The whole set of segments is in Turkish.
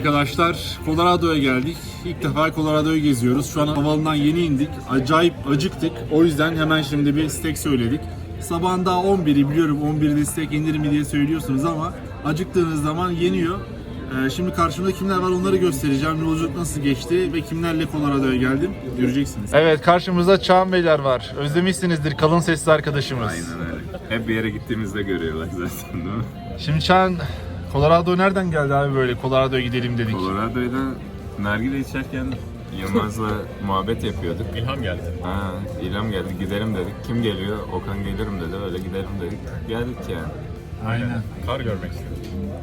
arkadaşlar. Colorado'ya geldik. İlk defa Colorado'yu geziyoruz. Şu an havalından yeni indik. Acayip acıktık. O yüzden hemen şimdi bir steak söyledik. Sabahın daha 11'i biliyorum 11'de steak yenir mi diye söylüyorsunuz ama acıktığınız zaman yeniyor. Ee, şimdi karşımda kimler var onları göstereceğim. Yolculuk nasıl geçti ve kimlerle Colorado'ya geldim göreceksiniz. Evet karşımızda Çağan Beyler var. Özlemişsinizdir kalın sesli arkadaşımız. Aynen öyle. Hep bir yere gittiğimizde görüyorlar zaten değil mi? Şimdi Çağan Colorado nereden geldi abi böyle Colorado'ya gidelim dedik. Colorado'da nargile içerken Yılmaz'la muhabbet yapıyorduk. İlham geldi. Ha, İlham geldi gidelim dedik. Kim geliyor? Okan gelirim dedi. Öyle gidelim dedik. Geldik yani. Aynen. Kar görmek istedim.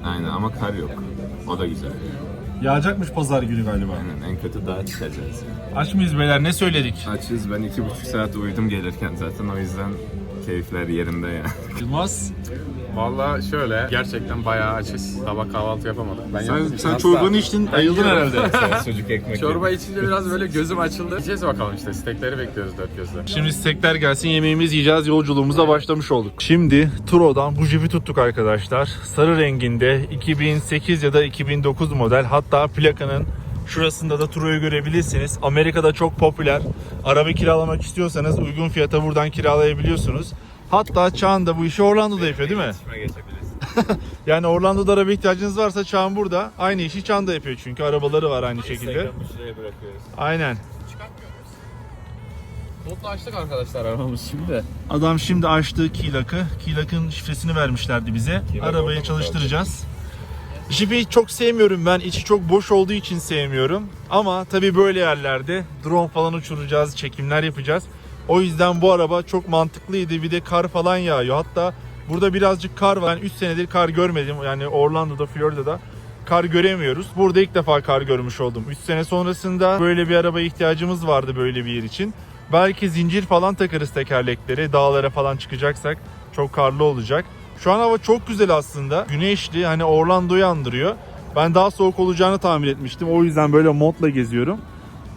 Aynen ama kar yok. O da güzel. Yağacakmış pazar günü galiba. Aynen en kötü dağa çıkacağız. Aç mıyız beyler ne söyledik? Açız ben iki buçuk saat uyudum gelirken zaten o yüzden keyifler yerinde yani. Yılmaz. Valla şöyle gerçekten bayağı açız. Sabah kahvaltı yapamadım. Ben Sen, sen çorbanı içtin ayıldın herhalde. Sucuk ekmek. Çorba içince biraz böyle gözüm açıldı. Yiyeceğiz bakalım işte. Stekleri bekliyoruz dört gözle. Şimdi stekler gelsin yemeğimizi yiyeceğiz yolculuğumuza başlamış olduk. Şimdi Turo'dan bu jipi tuttuk arkadaşlar. Sarı renginde 2008 ya da 2009 model hatta plakanın Şurasında da Turo'yu görebilirsiniz. Amerika'da çok popüler. Araba kiralamak istiyorsanız uygun fiyata buradan kiralayabiliyorsunuz. Hatta Çağan da bu işi Orlando'da yapıyor değil mi? Yani Orlando'da araba ihtiyacınız varsa Çağan burada. Aynı işi Çağan da yapıyor çünkü arabaları var aynı şekilde. şuraya bırakıyoruz. Aynen. Koltuğu açtık arkadaşlar arabamız şimdi. Adam şimdi açtı Keylog'ı. Keylog'ın şifresini vermişlerdi bize. Keylog Arabayı çalıştıracağız. Jeep'i çok sevmiyorum ben. İçi çok boş olduğu için sevmiyorum. Ama tabii böyle yerlerde drone falan uçuracağız, çekimler yapacağız. O yüzden bu araba çok mantıklıydı. Bir de kar falan yağıyor. Hatta burada birazcık kar var. Ben 3 senedir kar görmedim. Yani Orlando'da, Florida'da kar göremiyoruz. Burada ilk defa kar görmüş oldum. 3 sene sonrasında böyle bir arabaya ihtiyacımız vardı böyle bir yer için. Belki zincir falan takarız tekerlekleri. Dağlara falan çıkacaksak çok karlı olacak. Şu an hava çok güzel aslında. Güneşli hani Orlando'yu andırıyor. Ben daha soğuk olacağını tahmin etmiştim. O yüzden böyle montla geziyorum.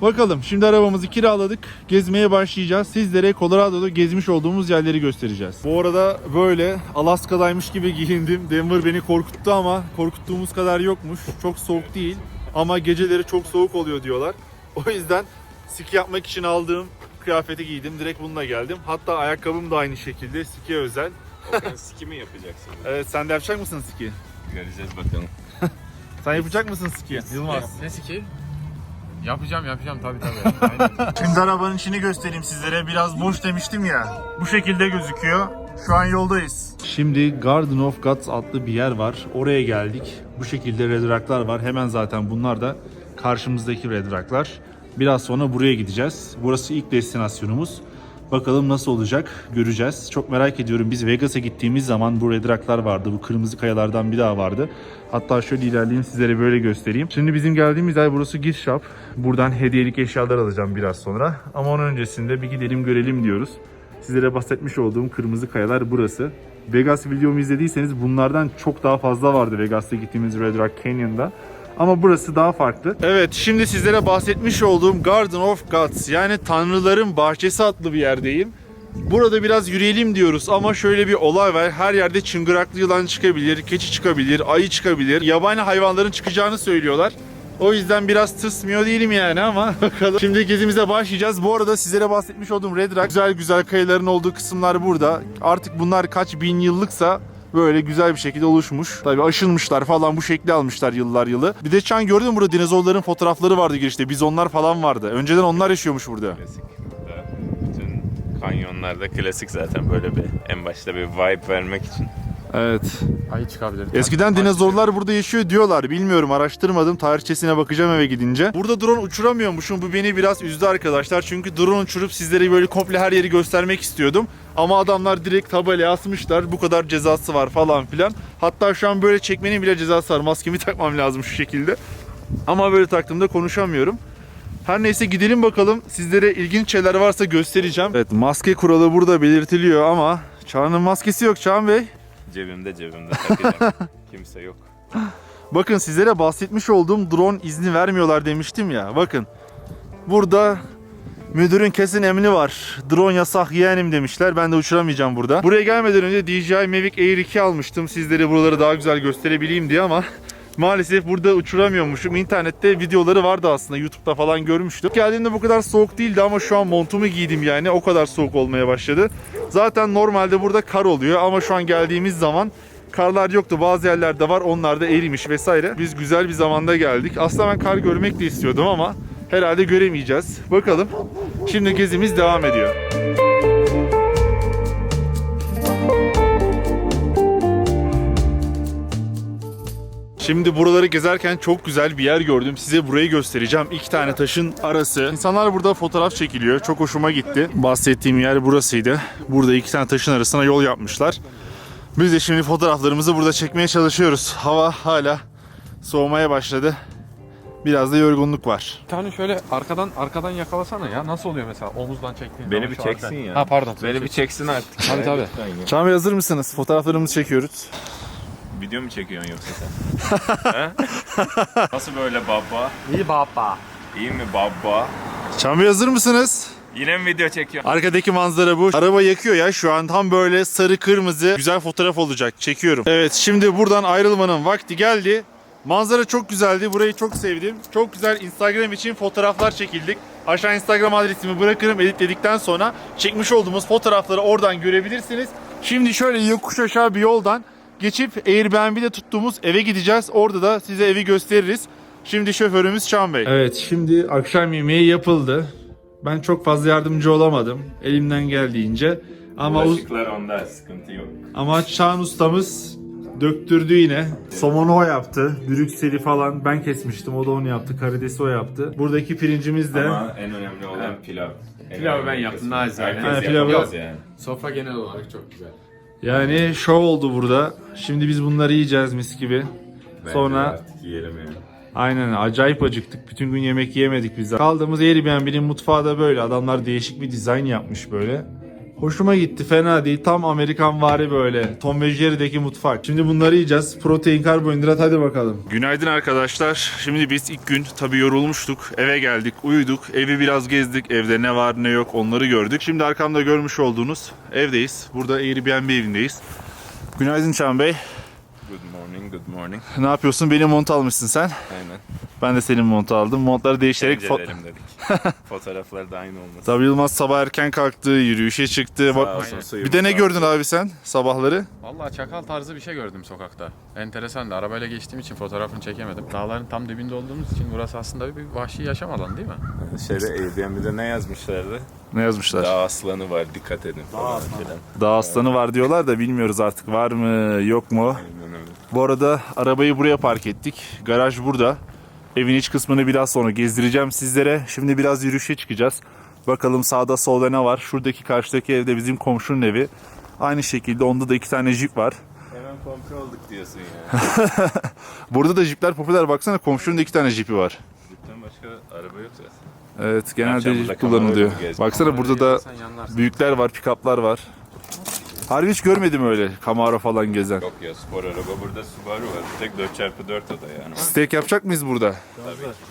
Bakalım şimdi arabamızı kiraladık. Gezmeye başlayacağız. Sizlere Colorado'da gezmiş olduğumuz yerleri göstereceğiz. Bu arada böyle Alaska'daymış gibi giyindim. Denver beni korkuttu ama korkuttuğumuz kadar yokmuş. Çok soğuk değil ama geceleri çok soğuk oluyor diyorlar. O yüzden ski yapmak için aldığım kıyafeti giydim. Direkt bununla geldim. Hatta ayakkabım da aynı şekilde ski özel. Siki mi yapacaksın? Evet sen de yapacak mısın ski? Göreceğiz bakalım. Sen yapacak mısın ski? Yılmaz. Ne ki? Yapacağım yapacağım tabii tabii. Aynen. Şimdi arabanın içini göstereyim sizlere. Biraz boş demiştim ya. Bu şekilde gözüküyor. Şu an yoldayız. Şimdi Garden of Gods adlı bir yer var. Oraya geldik. Bu şekilde red rock'lar var. Hemen zaten bunlar da karşımızdaki red rock'lar. Biraz sonra buraya gideceğiz. Burası ilk destinasyonumuz. Bakalım nasıl olacak göreceğiz. Çok merak ediyorum. Biz Vegas'a gittiğimiz zaman bu red rock'lar vardı. Bu kırmızı kayalardan bir daha vardı. Hatta şöyle ilerleyeyim sizlere böyle göstereyim. Şimdi bizim geldiğimiz yer burası gift shop. Buradan hediyelik eşyalar alacağım biraz sonra. Ama onun öncesinde bir gidelim görelim diyoruz. Sizlere bahsetmiş olduğum kırmızı kayalar burası. Vegas videomu izlediyseniz bunlardan çok daha fazla vardı Vegas'ta gittiğimiz Red Rock Canyon'da. Ama burası daha farklı. Evet şimdi sizlere bahsetmiş olduğum Garden of Gods yani Tanrıların Bahçesi adlı bir yerdeyim. Burada biraz yürüyelim diyoruz ama şöyle bir olay var. Her yerde çıngıraklı yılan çıkabilir, keçi çıkabilir, ayı çıkabilir. Yabani hayvanların çıkacağını söylüyorlar. O yüzden biraz tırsmıyor değilim yani ama bakalım. Şimdi gezimize başlayacağız. Bu arada sizlere bahsetmiş olduğum Red Rock güzel güzel kayaların olduğu kısımlar burada. Artık bunlar kaç bin yıllıksa böyle güzel bir şekilde oluşmuş. Tabii aşınmışlar falan bu şekli almışlar yıllar yılı. Bir de Çan gördün mü burada dinozorların fotoğrafları vardı girişte. Bizonlar falan vardı. Önceden onlar yaşıyormuş burada. Klasik. Bütün kanyonlarda klasik zaten böyle bir en başta bir vibe vermek için. Evet. Ayı çıkabilir. Eskiden dinozorlar burada yaşıyor diyorlar. Bilmiyorum araştırmadım. Tarihçesine bakacağım eve gidince. Burada drone uçuramıyormuşum. Bu beni biraz üzdü arkadaşlar. Çünkü drone uçurup sizlere böyle komple her yeri göstermek istiyordum. Ama adamlar direkt tabelaya asmışlar. Bu kadar cezası var falan filan. Hatta şu an böyle çekmenin bile cezası var. Maskemi takmam lazım şu şekilde. Ama böyle taktığımda konuşamıyorum. Her neyse gidelim bakalım. Sizlere ilginç şeyler varsa göstereceğim. Evet maske kuralı burada belirtiliyor ama Çağan'ın maskesi yok Çağan Bey. Cebimde cebimde takacağım. Kimse yok. Bakın sizlere bahsetmiş olduğum drone izni vermiyorlar demiştim ya. Bakın. Burada müdürün kesin emri var. Drone yasak yeğenim demişler. Ben de uçuramayacağım burada. Buraya gelmeden önce DJI Mavic Air 2 almıştım. Sizlere buraları daha güzel gösterebileyim diye ama maalesef burada uçuramıyormuşum. İnternette videoları vardı aslında. YouTube'da falan görmüştüm. Geldiğimde bu kadar soğuk değildi ama şu an montumu giydim yani. O kadar soğuk olmaya başladı. Zaten normalde burada kar oluyor ama şu an geldiğimiz zaman karlar yoktu. Bazı yerlerde var. Onlar da erimiş vesaire. Biz güzel bir zamanda geldik. Aslında ben kar görmek de istiyordum ama herhalde göremeyeceğiz. Bakalım. Şimdi gezimiz devam ediyor. Şimdi buraları gezerken çok güzel bir yer gördüm. Size burayı göstereceğim. İki tane taşın arası. İnsanlar burada fotoğraf çekiliyor. Çok hoşuma gitti. Bahsettiğim yer burasıydı. Burada iki tane taşın arasına yol yapmışlar. Biz de şimdi fotoğraflarımızı burada çekmeye çalışıyoruz. Hava hala soğumaya başladı. Biraz da yorgunluk var. Bir tane şöyle arkadan arkadan yakalasana ya. Nasıl oluyor mesela omuzdan çektiğin Beni zaman bir şu çeksin arkaya. ya. Ha pardon. Beni bir çeksin artık. Tabii, tabii. Bey hazır mısınız? Fotoğraflarımızı çekiyoruz. Video mu çekiyorsun yoksa sen? He? Nasıl böyle baba? İyi baba. İyi mi baba? Bey hazır mısınız? Yine mi video çekiyorsun? Arkadaki manzara bu. Araba yakıyor ya şu an tam böyle sarı kırmızı güzel fotoğraf olacak. Çekiyorum. Evet şimdi buradan ayrılmanın vakti geldi. Manzara çok güzeldi. Burayı çok sevdim. Çok güzel Instagram için fotoğraflar çekildik. Aşağı Instagram adresimi bırakırım editledikten sonra çekmiş olduğumuz fotoğrafları oradan görebilirsiniz. Şimdi şöyle yokuş aşağı bir yoldan geçip Airbnb'de tuttuğumuz eve gideceğiz. Orada da size evi gösteririz. Şimdi şoförümüz Çağan Bey. Evet şimdi akşam yemeği yapıldı. Ben çok fazla yardımcı olamadım elimden geldiğince. Ama Bulaşıklar onda sıkıntı yok. ama Çağan ustamız döktürdü yine. Somonu o yaptı. Brükseli falan ben kesmiştim. O da onu yaptı. Karidesi o yaptı. Buradaki pirincimiz de Ama en önemli olan pilav. En Pilavı ben yaptım, kısmı. naçizane. Herkes Ha, pilavı- yapamaz yani. Sofra genel olarak çok güzel. Yani şov oldu burada. Şimdi biz bunları yiyeceğiz mis gibi. Bence Sonra artık yiyelim yani. aynen acayip acıktık. Bütün gün yemek yemedik biz. Kaldığımız Airbnb'nin mutfağı da böyle. Adamlar değişik bir dizayn yapmış böyle. Hoşuma gitti fena değil. Tam Amerikan vari böyle. Tom ve Jerry'deki mutfak. Şimdi bunları yiyeceğiz. Protein, karbonhidrat hadi bakalım. Günaydın arkadaşlar. Şimdi biz ilk gün tabii yorulmuştuk. Eve geldik, uyuduk. Evi biraz gezdik. Evde ne var ne yok onları gördük. Şimdi arkamda görmüş olduğunuz evdeyiz. Burada Airbnb evindeyiz. Günaydın Çağan Bey. Good morning, good morning. Ne yapıyorsun? Benim mont almışsın sen. Aynen. Ben de senin montu aldım. Montları değiştirerek... fo- dedik. Fotoğraflar da aynı olmasın. Tabii Yılmaz sabah erken kalktı, yürüyüşe çıktı. Bak- suyumuz bir de ne gördün abi sen sabahları? Vallahi çakal tarzı bir şey gördüm sokakta. Enteresan da arabayla geçtiğim için fotoğrafını çekemedim. Dağların tam dibinde olduğumuz için burası aslında bir vahşi yaşam alanı değil mi? Şeyde Airbnb'de ne yazmışlardı? Ne yazmışlar? Dağ aslanı var dikkat edin falan filan. Dağ aslanı var diyorlar da bilmiyoruz artık var mı yok mu. Bu arada arabayı buraya park ettik. Garaj burada. Evin iç kısmını biraz sonra gezdireceğim sizlere. Şimdi biraz yürüyüşe çıkacağız. Bakalım sağda solda ne var. Şuradaki karşıdaki evde bizim komşunun evi. Aynı şekilde onda da iki tane jip var. Hemen komşu olduk diyorsun ya. Burada da jipler popüler. Baksana komşunun da iki tane jipi var. Cidden başka araba yok zaten. Evet genelde jip kullanılıyor. Baksana burada da büyükler var, pikaplar var. Harbi hiç görmedim öyle Camaro falan gezen. Yok ya spor araba burada Subaru var. Bir tek 4x4 o da yani. Steak yapacak mıyız burada?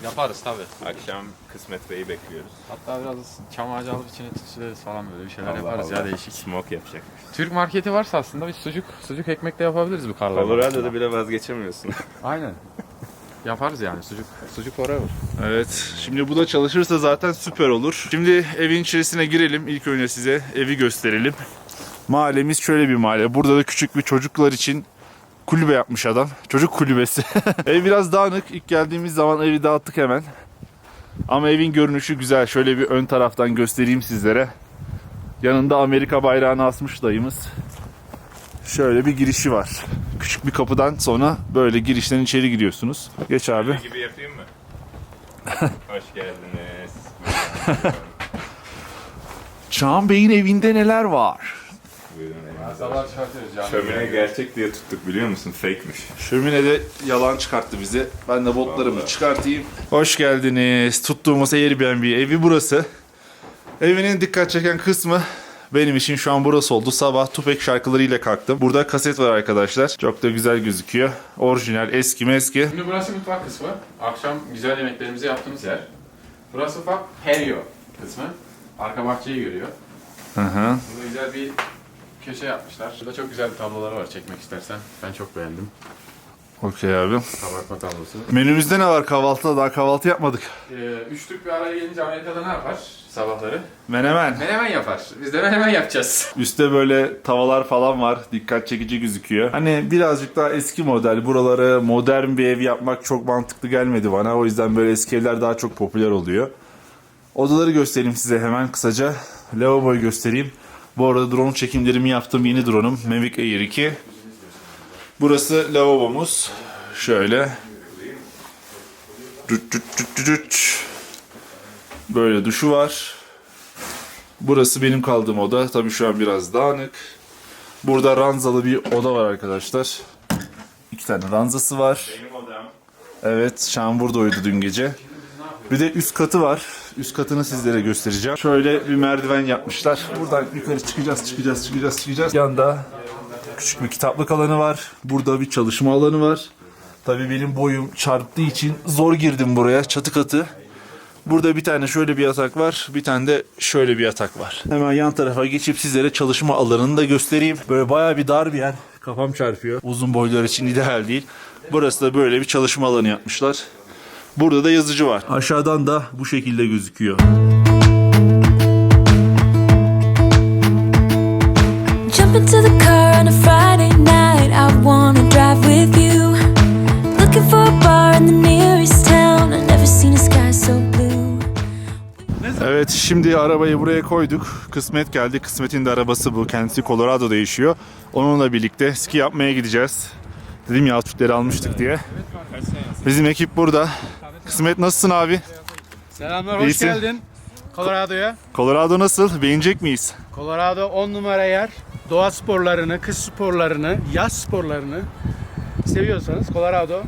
Yaparız tabii. Akşam Kısmet Bey'i bekliyoruz. Hatta biraz çam ağacı alıp içine tütsüleriz falan böyle bir şeyler Allah yaparız Allah. ya değişik. Smoke yapacak. Türk marketi varsa aslında biz sucuk sucuk ekmek de yapabiliriz bu karlarda. Colorado'da bile vazgeçemiyorsun. Aynen. Yaparız yani sucuk. Sucuk forever. Evet. Şimdi bu da çalışırsa zaten süper olur. Şimdi evin içerisine girelim. İlk önce size evi gösterelim. Mahallemiz şöyle bir mahalle. Burada da küçük bir çocuklar için kulübe yapmış adam. Çocuk kulübesi. Ev biraz dağınık. İlk geldiğimiz zaman evi dağıttık hemen. Ama evin görünüşü güzel. Şöyle bir ön taraftan göstereyim sizlere. Yanında Amerika bayrağını asmış dayımız. Şöyle bir girişi var. Küçük bir kapıdan sonra böyle girişten içeri giriyorsunuz. Geç abi. gibi yapayım mı? Hoş geldiniz. Çağan Bey'in evinde neler var? Sabah çıkartıyoruz canım. Şömine gerçek diye tuttuk biliyor musun? Fake'miş. Şömine yalan çıkarttı bize. Ben de botlarımı Vallahi. çıkartayım. Hoş geldiniz. Tuttuğumuz Airbnb evi burası. Evinin dikkat çeken kısmı benim için şu an burası oldu. Sabah Tupek şarkılarıyla kalktım. Burada kaset var arkadaşlar. Çok da güzel gözüküyor. Orijinal, eski meski. Şimdi burası mutfak kısmı. Akşam güzel yemeklerimizi yaptığımız yer. Burası ufak patio kısmı. Arka bahçeyi görüyor. Hı hı. Burada güzel bir köşe yapmışlar. Burada çok güzel tabloları var çekmek istersen. Ben çok beğendim. Okey abi. Kabartma tablosu. Menümüzde ne var kahvaltıda? Daha kahvaltı yapmadık. Ee, üçlük bir araya gelince Amerika'da ne yapar sabahları? Menemen. Menemen yapar. Biz de menemen yapacağız. Üste böyle tavalar falan var. Dikkat çekici gözüküyor. Hani birazcık daha eski model. Buralara modern bir ev yapmak çok mantıklı gelmedi bana. O yüzden böyle eski evler daha çok popüler oluyor. Odaları göstereyim size hemen kısaca. Lavaboyu göstereyim. Bu arada drone çekimlerimi yaptığım yeni drone'um Mavic Air 2. Burası lavabomuz. Şöyle. Böyle duşu var. Burası benim kaldığım oda. Tabii şu an biraz dağınık. Burada ranzalı bir oda var arkadaşlar. İki tane ranzası var. Benim odam. Evet, Şan burada uyudu dün gece. Bir de üst katı var. Üst katını sizlere göstereceğim. Şöyle bir merdiven yapmışlar. Buradan yukarı çıkacağız, çıkacağız, çıkacağız, çıkacağız. Yanda küçük bir kitaplık alanı var. Burada bir çalışma alanı var. Tabii benim boyum çarptığı için zor girdim buraya. Çatı katı. Burada bir tane şöyle bir yatak var. Bir tane de şöyle bir yatak var. Hemen yan tarafa geçip sizlere çalışma alanını da göstereyim. Böyle bayağı bir dar bir yer. Kafam çarpıyor. Uzun boylar için ideal değil. Burası da böyle bir çalışma alanı yapmışlar. Burada da yazıcı var. Aşağıdan da bu şekilde gözüküyor. Jump into the car on a Friday night. I wanna drive with you. Looking for a bar in the nearest town. I've never seen a sky so blue. Evet şimdi arabayı buraya koyduk. Kısmet geldi. Kısmet'in de arabası bu. Kendisi Colorado'da yaşıyor. Onunla birlikte ski yapmaya gideceğiz. Dedim ya altçukları almıştık diye. Bizim ekip burada. Kısmet nasılsın abi? Selamlar, hoş İyisin. geldin Colorado'ya. Colorado nasıl? Beğenecek miyiz? Colorado 10 numara yer. Doğa sporlarını, kış sporlarını, yaz sporlarını seviyorsanız Colorado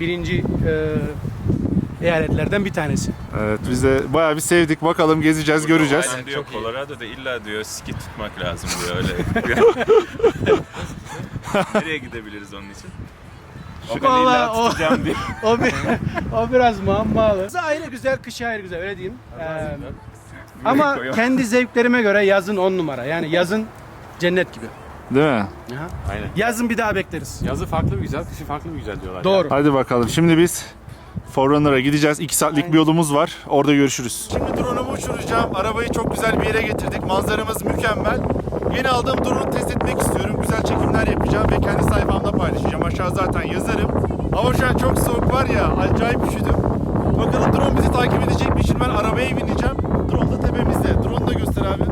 birinci e, eyaletlerden bir tanesi. Evet biz de bayağı bir sevdik. Bakalım gezeceğiz, göreceğiz. Aynen diyor Colorado'da illa diyor ski tutmak lazım diyor öyle. Nereye gidebiliriz onun için? İlla o-. O, bir, o biraz muammalı. Yazı ayrı güzel, kışı ayrı güzel öyle diyeyim. Ee, ama kendi zevklerime göre yazın 10 numara. Yani yazın cennet gibi. Değil mi? Aynen. Yazın bir daha bekleriz. Yazı farklı bir güzel, kışı farklı bir güzel diyorlar. Doğru. Hadi bakalım. Şimdi biz Forerunner'a gideceğiz. 2 saatlik bir yolumuz var. Orada görüşürüz. Şimdi drone'umu uçuracağım. Arabayı çok güzel bir yere getirdik. Manzaramız mükemmel. Yeni aldığım drone'u test etmek istiyorum. Güzel çekimler yapacağım ve kendi sayfamda paylaşacağım. Aşağı zaten yazarım. Hava şu an çok soğuk var ya. Acayip üşüdüm. Bakalım drone bizi takip edecek mi? Şimdi ben arabaya bineceğim. Drone da tepemizde. Drone'u da göster abi.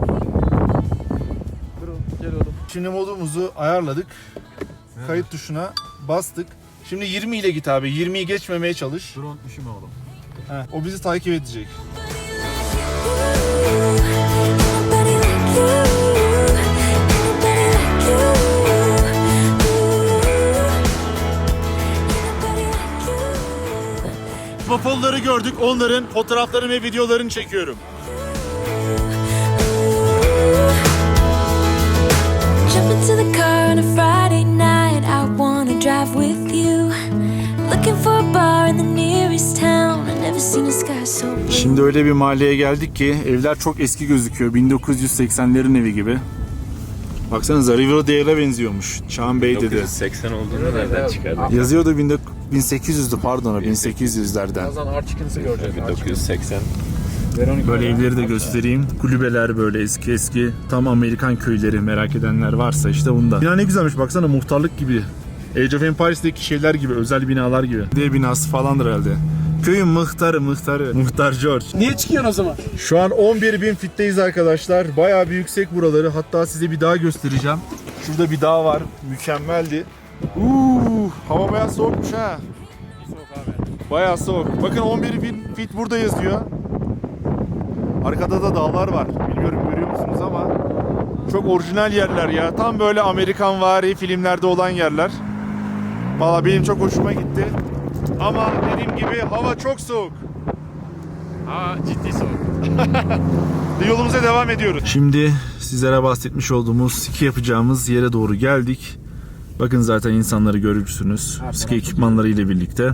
Şimdi modumuzu ayarladık. Kayıt tuşuna bastık. Şimdi 20 ile git abi. 20'yi geçmemeye çalış. Drone üşüme oğlum. Heh, o bizi takip edecek. Waffle'ları gördük. Onların fotoğraflarını ve videolarını çekiyorum. Jump into the car on a Friday night. I wanna drive with you. Looking for a bar in the nearest town. I've never seen a sky so blue. Şimdi öyle bir mahalleye geldik ki evler çok eski gözüküyor. 1980'lerin evi gibi. Baksanıza Riverdale'e benziyormuş. Çağan Bey dedi. 980 olduğunu nereden çıkardın? Yazıyordu 1800'dü pardon o 1800'lerden. Birazdan Archicken'sı göreceğiz. 1980. Böyle evleri de göstereyim. Kulübeler böyle eski eski. Tam Amerikan köyleri merak edenler varsa işte bunda. Bina ne güzelmiş baksana muhtarlık gibi. Age of Empires'deki şeyler gibi özel binalar gibi. D binası falandır herhalde. Köyün muhtarı muhtarı. Muhtar George. Niye çıkıyorsun o zaman? Şu an 11 bin fitteyiz arkadaşlar. Bayağı bir yüksek buraları. Hatta size bir dağ göstereceğim. Şurada bir dağ var. Mükemmeldi. Uuu, hava bayağı soğukmuş ha. Bayağı soğuk. Bakın 11 bin fit burada yazıyor. Arkada da dağlar var. Bilmiyorum görüyor musunuz ama çok orijinal yerler ya. Tam böyle Amerikan vari filmlerde olan yerler. Valla benim çok hoşuma gitti. Ama dediğim gibi hava çok soğuk. Aa ciddi soğuk. Yolumuza devam ediyoruz. Şimdi sizlere bahsetmiş olduğumuz ski yapacağımız yere doğru geldik. Bakın zaten insanları görürsünüz. Ski ekipmanları ile birlikte.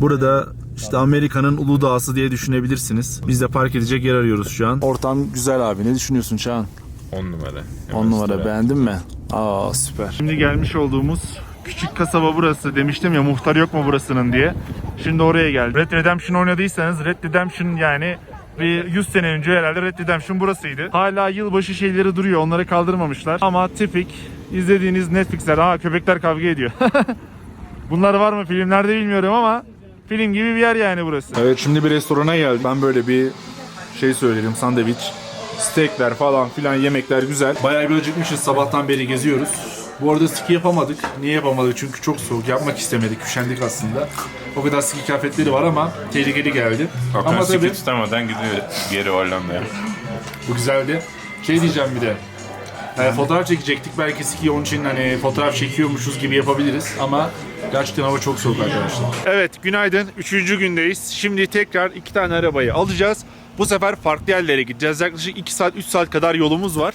Burada işte Amerika'nın Uludağ'sı diye düşünebilirsiniz. Biz de park edecek yer arıyoruz şu an. Ortam güzel abi. Ne düşünüyorsun Çağan? 10 numara. 10 numara beğendin mi? Aa süper. Şimdi gelmiş olduğumuz küçük kasaba burası. Demiştim ya muhtar yok mu burasının diye. Şimdi oraya geldim. Red Redemption oynadıysanız Red Redemption yani bir 100 sene önce herhalde Red Redemption burasıydı. Hala yılbaşı şeyleri duruyor. Onları kaldırmamışlar. Ama tipik izlediğiniz Netflix'ler. Aa köpekler kavga ediyor. Bunlar var mı filmlerde bilmiyorum ama film gibi bir yer yani burası. Evet şimdi bir restorana geldik. Ben böyle bir şey söylerim sandviç. Steakler falan filan yemekler güzel. Bayağı bir acıkmışız sabahtan beri geziyoruz. Bu arada ski yapamadık. Niye yapamadık? Çünkü çok soğuk. Yapmak istemedik. Üşendik aslında. O kadar ski kıyafetleri var ama tehlikeli geldi. Hakan ama tabii siki tutamadan gidiyor geri Hollanda'ya. bu güzeldi. Şey diyeceğim bir de. E, fotoğraf çekecektik. Belki ski onun için hani fotoğraf çekiyormuşuz gibi yapabiliriz. Ama gerçekten hava çok soğuk arkadaşlar. Evet günaydın. Üçüncü gündeyiz. Şimdi tekrar iki tane arabayı alacağız. Bu sefer farklı yerlere gideceğiz. Yaklaşık 2 saat 3 saat kadar yolumuz var.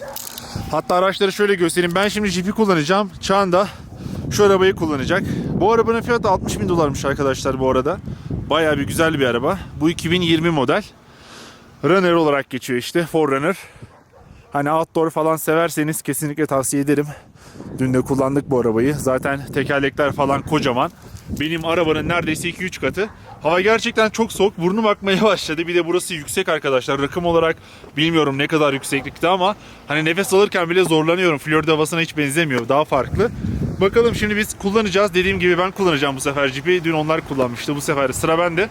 Hatta araçları şöyle göstereyim. Ben şimdi Jeep'i kullanacağım. Çağan da şu arabayı kullanacak. Bu arabanın fiyatı 60 bin dolarmış arkadaşlar bu arada. Bayağı bir güzel bir araba. Bu 2020 model. Runner olarak geçiyor işte. Forerunner. Hani outdoor falan severseniz kesinlikle tavsiye ederim. Dün de kullandık bu arabayı. Zaten tekerlekler falan kocaman. Benim arabanın neredeyse 2-3 katı. Hava gerçekten çok soğuk. Burnum akmaya başladı. Bir de burası yüksek arkadaşlar. Rakım olarak bilmiyorum ne kadar yükseklikte ama hani nefes alırken bile zorlanıyorum. Florida havasına hiç benzemiyor. Daha farklı. Bakalım şimdi biz kullanacağız. Dediğim gibi ben kullanacağım bu sefer Jeep'i. Dün onlar kullanmıştı. Bu sefer sıra bende.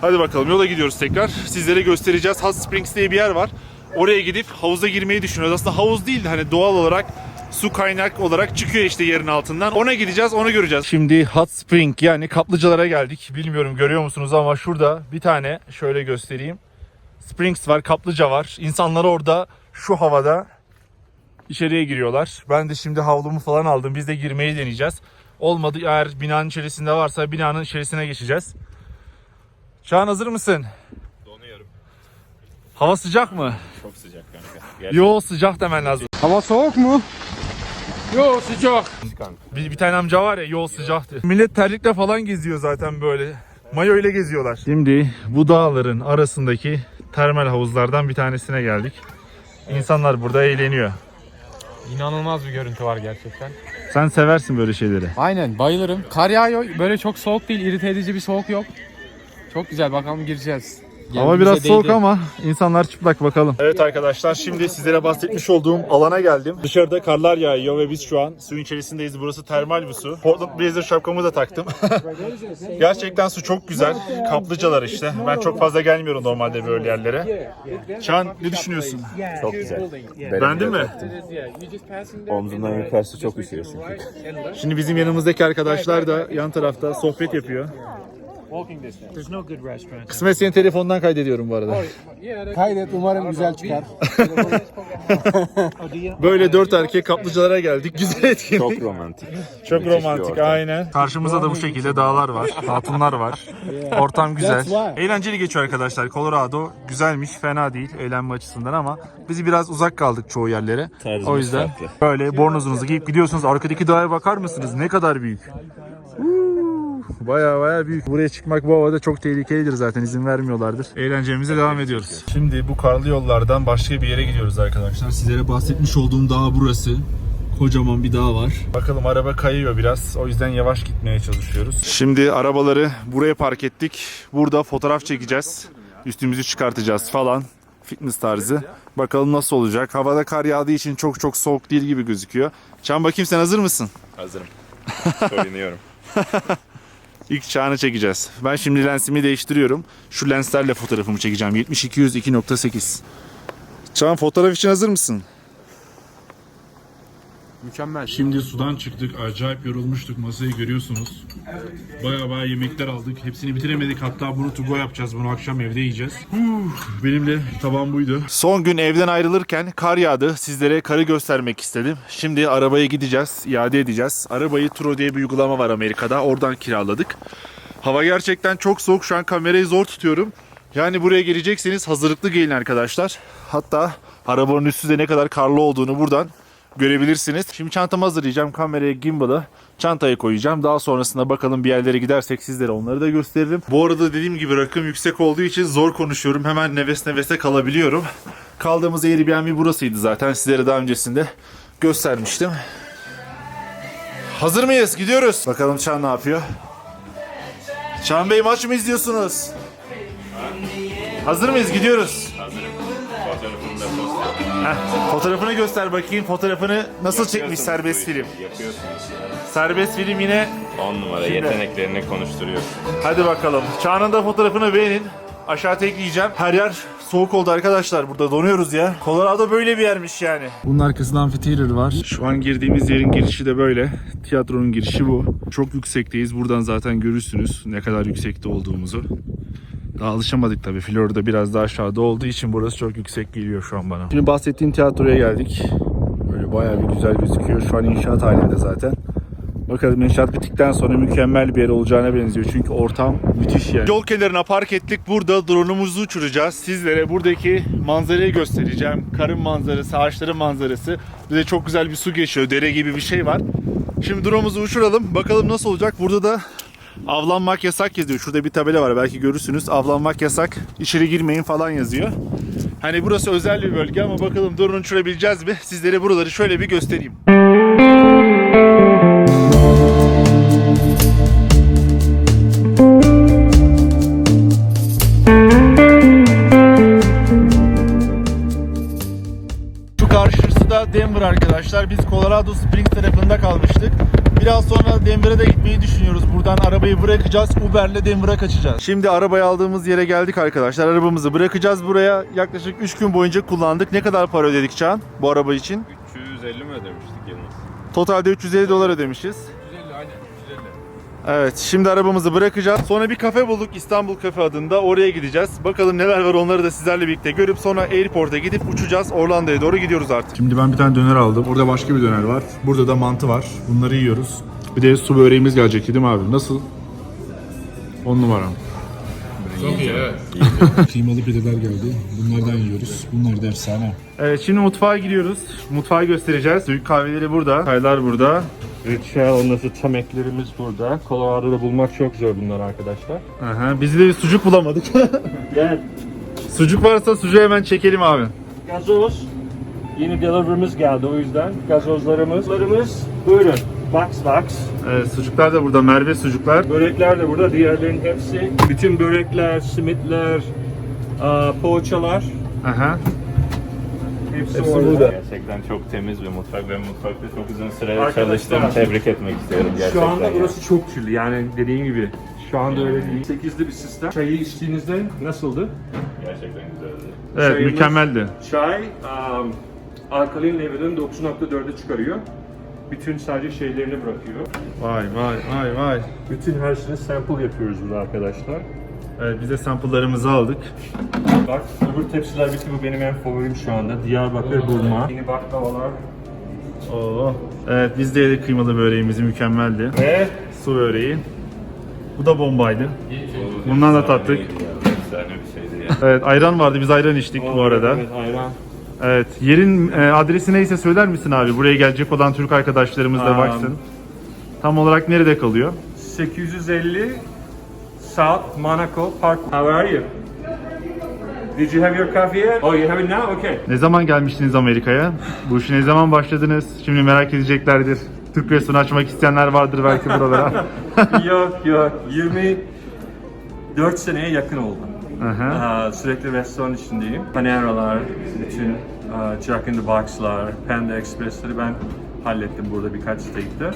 Hadi bakalım yola gidiyoruz tekrar. Sizlere göstereceğiz. Hot Springs diye bir yer var. Oraya gidip havuza girmeyi düşünüyoruz. Aslında havuz değil de hani doğal olarak su kaynak olarak çıkıyor işte yerin altından. Ona gideceğiz, onu göreceğiz. Şimdi Hot Spring yani kaplıcalara geldik. Bilmiyorum görüyor musunuz ama şurada bir tane şöyle göstereyim. Springs var, kaplıca var. İnsanlar orada şu havada içeriye giriyorlar. Ben de şimdi havlumu falan aldım. Biz de girmeyi deneyeceğiz. Olmadı eğer binanın içerisinde varsa binanın içerisine geçeceğiz. Çağan hazır mısın? Hava sıcak mı? Çok sıcak kanka. Yo sıcak demen lazım. Hava soğuk mu? Yok sıcak. Bir, bir tane amca var ya yol sıcaktı. Millet terlikle falan geziyor zaten böyle. Mayo ile geziyorlar. Şimdi bu dağların arasındaki termal havuzlardan bir tanesine geldik. İnsanlar burada eğleniyor. İnanılmaz bir görüntü var gerçekten. Sen seversin böyle şeyleri. Aynen bayılırım. Kar yağıyor. Böyle çok soğuk değil. irite edici bir soğuk yok. Çok güzel. Bakalım gireceğiz. Hava biraz soğuk ama insanlar çıplak bakalım. Evet arkadaşlar şimdi sizlere bahsetmiş olduğum alana geldim. Dışarıda karlar yağıyor ve biz şu an suyun içerisindeyiz. Burası termal bir su. Portland Blazer şapkamı da taktım. Gerçekten su çok güzel. Kaplıcalar işte. Ben çok fazla gelmiyorum normalde böyle yerlere. Çağan ne düşünüyorsun? Çok güzel. Beğendin mi? Omzumdan yukarısı çok üşüyor çünkü. Şimdi bizim yanımızdaki arkadaşlar da yan tarafta sohbet yapıyor. Kısmet senin telefondan kaydediyorum bu arada. Kaydet umarım güzel çıkar. Böyle dört erkek kaplıcalara geldik. Güzel etkinlik. Çok romantik. Çok romantik aynen. Karşımızda da bu şekilde dağlar var, hatunlar var. Ortam güzel. Eğlenceli geçiyor arkadaşlar. Colorado güzelmiş, fena değil eğlenme açısından ama biz biraz uzak kaldık çoğu yerlere. Tarzımız o yüzden farklı. böyle bornozunuzu giyip gidiyorsunuz. Arkadaki dağa bakar mısınız? Ne kadar büyük. Baya baya büyük. Buraya çıkmak bu havada çok tehlikelidir zaten izin vermiyorlardır. Eğlencemize devam ediyoruz. Şimdi bu karlı yollardan başka bir yere gidiyoruz arkadaşlar. Sizlere bahsetmiş olduğum dağ burası. Kocaman bir dağ var. Bakalım araba kayıyor biraz. O yüzden yavaş gitmeye çalışıyoruz. Şimdi arabaları buraya park ettik. Burada fotoğraf çekeceğiz. Üstümüzü çıkartacağız falan. Fitness tarzı. Bakalım nasıl olacak. Havada kar yağdığı için çok çok soğuk değil gibi gözüküyor. Çan bakayım sen hazır mısın? Hazırım. Soyunuyorum. İlk çağını çekeceğiz. Ben şimdi lensimi değiştiriyorum. Şu lenslerle fotoğrafımı çekeceğim. 70-200 2.8. Çağan fotoğraf için hazır mısın? Mükemmel. Şimdi sudan çıktık. Acayip yorulmuştuk. Masayı görüyorsunuz. Baya baya yemekler aldık. Hepsini bitiremedik. Hatta bunu to go yapacağız. Bunu akşam evde yiyeceğiz. Benim de tabağım buydu. Son gün evden ayrılırken kar yağdı. Sizlere karı göstermek istedim. Şimdi arabaya gideceğiz. iade edeceğiz. Arabayı Turo diye bir uygulama var Amerika'da. Oradan kiraladık. Hava gerçekten çok soğuk. Şu an kamerayı zor tutuyorum. Yani buraya gelecekseniz hazırlıklı gelin arkadaşlar. Hatta arabanın üstü de ne kadar karlı olduğunu buradan görebilirsiniz. Şimdi çantamı hazırlayacağım. Kameraya gimbal'ı çantaya koyacağım. Daha sonrasında bakalım bir yerlere gidersek sizlere onları da gösteririm. Bu arada dediğim gibi rakım yüksek olduğu için zor konuşuyorum. Hemen nefes nefese kalabiliyorum. Kaldığımız Airbnb burasıydı zaten. Sizlere daha öncesinde göstermiştim. Hazır mıyız? Gidiyoruz. Bakalım Çağan ne yapıyor? Çağan Bey maç mı izliyorsunuz? Hazır mıyız? Gidiyoruz. Heh, fotoğrafını göster bakayım. Fotoğrafını nasıl çekmiş serbest film? Yapıyorsunuz. Serbest film yine. 10 numara yeteneklerini konuşturuyorsun. Hadi bakalım. Çağan'ın da fotoğrafını beğenin. Aşağı tekleyeceğim. Her yer soğuk oldu arkadaşlar. Burada donuyoruz ya. Colorado böyle bir yermiş yani. Bunun arkasında amphitheater var. Şu an girdiğimiz yerin girişi de böyle. Tiyatronun girişi bu. Çok yüksekteyiz. Buradan zaten görürsünüz ne kadar yüksekte olduğumuzu. Daha alışamadık tabii. Florida biraz daha aşağıda olduğu için burası çok yüksek geliyor şu an bana. Şimdi bahsettiğim tiyatroya geldik. Böyle bayağı bir güzel gözüküyor. Şu an inşaat halinde zaten. Bakalım inşaat bittikten sonra mükemmel bir yer olacağına benziyor. Çünkü ortam müthiş yani. Yol kenarına park ettik. Burada drone'umuzu uçuracağız. Sizlere buradaki manzarayı göstereceğim. Karın manzarası, ağaçların manzarası. Bir de çok güzel bir su geçiyor. Dere gibi bir şey var. Şimdi drone'umuzu uçuralım. Bakalım nasıl olacak. Burada da avlanmak yasak yazıyor. Şurada bir tabela var. Belki görürsünüz. Avlanmak yasak. İçeri girmeyin falan yazıyor. Hani burası özel bir bölge ama bakalım drone uçurabileceğiz mi? Sizlere buraları şöyle bir göstereyim. Denver arkadaşlar. Biz Colorado Springs tarafında kalmıştık. Biraz sonra Denver'a da gitmeyi düşünüyoruz. Buradan arabayı bırakacağız. Uber'le Denver'a kaçacağız. Şimdi arabayı aldığımız yere geldik arkadaşlar. Arabamızı bırakacağız buraya. Yaklaşık 3 gün boyunca kullandık. Ne kadar para ödedik Çağan bu araba için? 350 mi ödemiştik Yılmaz? Totalde 350 dolar ödemişiz. 150 aynen 150. Evet şimdi arabamızı bırakacağız. Sonra bir kafe bulduk İstanbul Kafe adında. Oraya gideceğiz. Bakalım neler var onları da sizlerle birlikte görüp sonra airport'a gidip uçacağız. Orlando'ya doğru gidiyoruz artık. Şimdi ben bir tane döner aldım. Orada başka bir döner var. Burada da mantı var. Bunları yiyoruz. Bir de su böreğimiz gelecekti değil mi abi? Nasıl? 10 numara. Çok iyi evet. Kıymalı pideler geldi. Bunlardan yiyoruz. Bunlar da efsane. Evet şimdi mutfağa giriyoruz. Mutfağı göstereceğiz. Türk kahveleri burada. Çaylar burada. Ondan sonra çam eklerimiz burada. Colorado'da bulmak çok zor bunlar arkadaşlar. Aha, biz de bir sucuk bulamadık. Gel. sucuk varsa sucuğu hemen çekelim abi. Gazoz. Yeni delivery'miz geldi o yüzden. Gazozlarımız. Larımız buyurun. Box box. Evet, sucuklar da burada. Merve sucuklar. Börekler de burada. Diğerlerin hepsi. Bütün börekler, simitler, aa, poğaçalar. Aha. Hepsi, Hepsi orada. burada. Gerçekten çok temiz bir mutfak. Ben mutfakta çok uzun süre Arkadaşlar, çalıştım. Tebrik etmek istiyorum gerçekten. Şu anda ya. burası çok kirli yani dediğin gibi. Şu anda öyle değil. 8'li bir sistem. Çayı içtiğinizde nasıldı? Gerçekten güzeldi. Evet, Çayımız- mükemmeldi. Çay um, alkalin level'ın 9.4'e çıkarıyor. Bütün sadece şeylerini bırakıyor. Vay vay vay vay. Bütün her şeyi sample yapıyoruz burada arkadaşlar. Evet, biz de sample'larımızı aldık. Bak öbür tepsiler bitti bu benim en favorim şu anda. Diyarbakır burma. Yeni baklavalar. Oo. Evet, biz de yedik kıymalı böreğimizi mükemmeldi. Ve Su böreği. Bu da bombaydı. Bundan da tattık. Efsane bir şeydi ya. Evet, ayran vardı. Biz ayran içtik bu arada. Evet ayran. Evet, yerin e, adresi neyse söyler misin abi? Buraya gelecek olan Türk arkadaşlarımız da baksın. Tam olarak nerede kalıyor? 850 South Monaco Park. How are you? Did you have your coffee yet? Oh, you have it now? Okay. Ne zaman gelmiştiniz Amerika'ya? Bu işe ne zaman başladınız? Şimdi merak edeceklerdir. Türk restoranı açmak isteyenler vardır belki buralara. yok yok 24 seneye yakın oldu. Aha. Sürekli restoran içindeyim. Paneralar, bütün Jack in the Box'lar, Panda Express'leri ben hallettim burada birkaç state'te.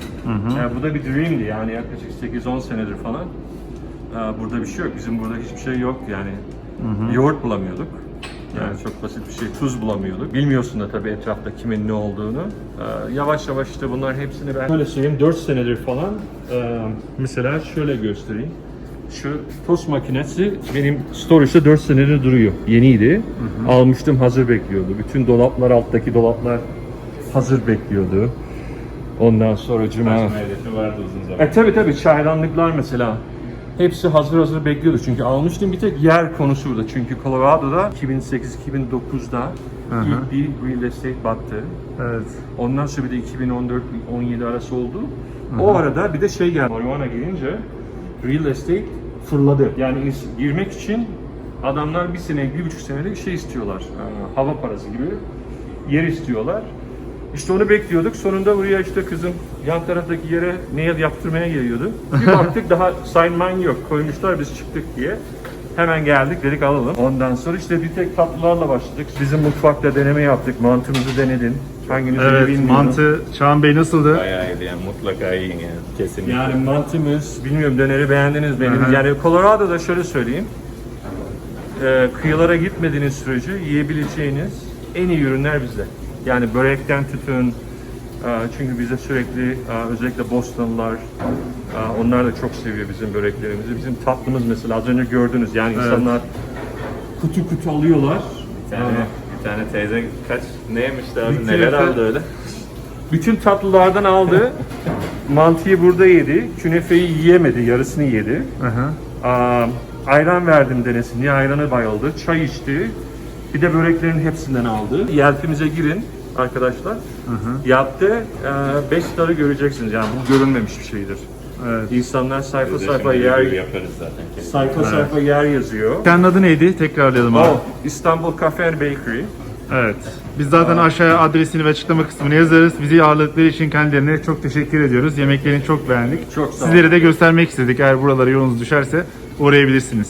Yani bu da bir dream'di yani yaklaşık 8-10 senedir falan. Burada bir şey yok. Bizim burada hiçbir şey yok yani. Yoğurt bulamıyorduk. Yani çok basit bir şey. Tuz bulamıyorduk. Bilmiyorsun da tabii etrafta kimin ne olduğunu. Aa, yavaş yavaş işte bunlar hepsini ben... Şöyle söyleyeyim 4 senedir falan. aa, mesela şöyle göstereyim. Şu tost makinesi benim storage'da 4 senedir duruyor. Yeniydi. Almıştım hazır bekliyordu. Bütün dolaplar alttaki dolaplar hazır bekliyordu. Ondan sonra cuma... Hedefi vardı uzun zaman. E tabi tabi çaydanlıklar mesela. Hepsi hazır hazır bekliyordu çünkü almıştım bir tek yer konusu burada. Çünkü Colorado'da 2008-2009'da ilk bir real estate battı. evet. Ondan sonra bir de 2014-17 arası oldu. O arada bir de şey geldi. Marijuana gelince real estate fırladı. Yani girmek için adamlar bir sene, bir buçuk senelik şey istiyorlar. Ee, hava parası gibi yer istiyorlar. İşte onu bekliyorduk. Sonunda buraya işte kızım yan taraftaki yere nail yaptırmaya geliyordu. Bir baktık daha sign mine yok. Koymuşlar biz çıktık diye. Hemen geldik dedik alalım. Ondan sonra işte bir tek tatlılarla başladık. Bizim mutfakta deneme yaptık. Mantımızı denedin. Hanginiz iyi Evet bilmiyorum. mantı Çağan Bey nasıldı? Bayağı iyiydi yani mutlaka yiyin yani kesinlikle. Yani mantımız, bilmiyorum döneri beğendiniz benim. Hı hı. Yani Colorado'da şöyle söyleyeyim. Ee, kıyılara gitmediğiniz sürece yiyebileceğiniz en iyi ürünler bizde. Yani börekten tutun. e, Çünkü bize sürekli e, özellikle Bostonlılar e, onlar da çok seviyor bizim böreklerimizi. Bizim tatlımız mesela az önce gördünüz yani insanlar kutu kutu alıyorlar. Bir tane, bir tane teyze kaç ne yemişti abi Bir neler aldı öyle. Bütün tatlılardan aldı. Mantıyı burada yedi. Künefeyi yiyemedi. Yarısını yedi. Hı. Aa, ayran verdim denesin diye ayranı bayıldı. Çay içti. Bir de böreklerin hepsinden aldı. Yelpimize girin arkadaşlar. Yaptı. 5 starı göreceksiniz. Yani bu görünmemiş bir şeydir. Evet. İnsanlar sayfa de sayfa yer yaparız zaten sayfa sayfa yer yazıyor. Senin adı neydi? Tekrarlayalım abi. Oh, İstanbul Cafe and Bakery. Evet. Biz zaten aşağıya adresini ve açıklama kısmını yazarız. Bizi ağırladıkları için kendilerine çok teşekkür ediyoruz. Yemeklerini çok beğendik. Çok sağ ol. Sizlere de göstermek istedik. Eğer buralara yolunuz düşerse uğrayabilirsiniz.